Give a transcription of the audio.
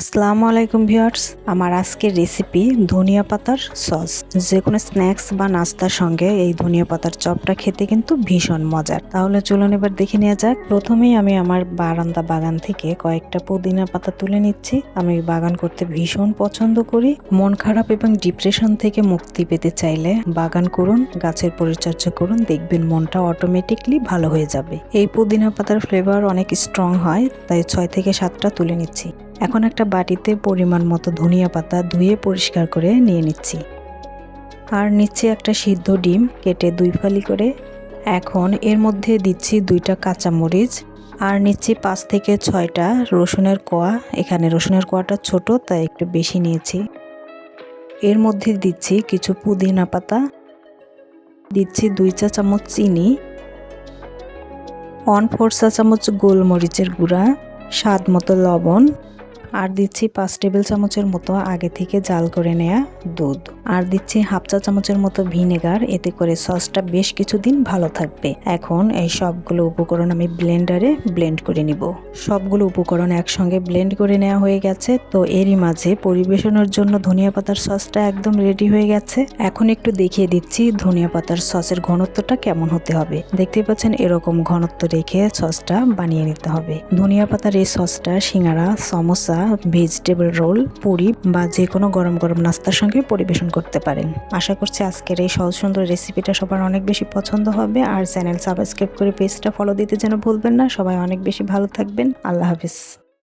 আসসালামু আলাইকুম ভিউয়ার্স। আমার আজকের রেসিপি ধনিয়া পাতার সস যে কোনো স্ন্যাক্স বা নাস্তার সঙ্গে এই ধনিয়া পাতার চপটা খেতে কিন্তু ভীষণ মজার। তাহলে চলুন এবার দেখে নেওয়া যাক। প্রথমেই আমি আমার বারান্দা বাগান থেকে কয়েকটা পুদিনা পাতা তুলে নিচ্ছি। আমি বাগান করতে ভীষণ পছন্দ করি। মন খারাপ এবং ডিপ্রেশন থেকে মুক্তি পেতে চাইলে বাগান করুন, গাছের পরিচর্যা করুন, দেখবেন মনটা অটোমেটিকলি ভালো হয়ে যাবে। এই পুদিনা পাতার ফ্লেভার অনেক স্ট্রং হয়, তাই ছয় থেকে সাতটা তুলে নিচ্ছি। এখন একটা বাটিতে পরিমাণ মতো ধনিয়া পাতা ধুয়ে পরিষ্কার করে নিয়ে নিচ্ছি। আর নিচ্ছে একটা সিদ্ধ ডিম, কেটে দুই ফালি করে। এখন এর মধ্যে দিচ্ছি দুইটা কাঁচামরিচ আর নিচ্ছি পাঁচ থেকে ছয়টা রসুনের কোয়া। এখানে রসুনের কোয়াটা ছোট, তাই একটু বেশি নিয়েছি। এর মধ্যে দিচ্ছি কিছু পুদিনা পাতা। দিচ্ছি দুই চা চামচ চিনি। ওয়ান ফোর চা চামচ গোলমরিচের গুঁড়া। স্বাদ মতো লবণ। আর দিচ্ছি পাঁচ টেবিল চামচের মতো আগে থেকে জাল করে নেয়া দুধ। আর দিচ্ছি হাফ চা চামচের মতো ভিনেগার, এতে করে সসটা বেশ কিছুদিন ভালো থাকবে। এখন এই সবগুলো উপকরণ আমি ব্লেন্ডারে ব্লেন্ড করে নিব। সবগুলো উপকরণ একসঙ্গে ব্লেন্ড করে নেওয়া হয়ে গেছে, তো এরই মাঝে পরিবেশনের জন্য ধনিয়া পাতার সসটা একদম রেডি হয়ে গেছে। এখন একটু দেখিয়ে দিচ্ছি ধনিয়া পাতার সসের ঘনত্বটা কেমন হতে হবে। দেখতে পাচ্ছেন এরকম ঘনত্ব রেখে সসটা বানিয়ে নিতে হবে। ধনিয়া পাতার এই সসটা, সিঙ্গারা, সমোসা ভেজিটেবল রোল পুরি বা যে কোনো গরম গরম নাস্তার সঙ্গে পরিবেশন করতে পারেন। আশা করছি আজকের এই সহজ সুন্দর রেসিপিটা সবার অনেক বেশি পছন্দ হবে। আর চ্যানেল সাবস্ক্রাইব করে পেজটা ফলো দিতে যেন ভুলবেন না। সবাই অনেক বেশি ভালো থাকবেন। আল্লাহ হাফিজ।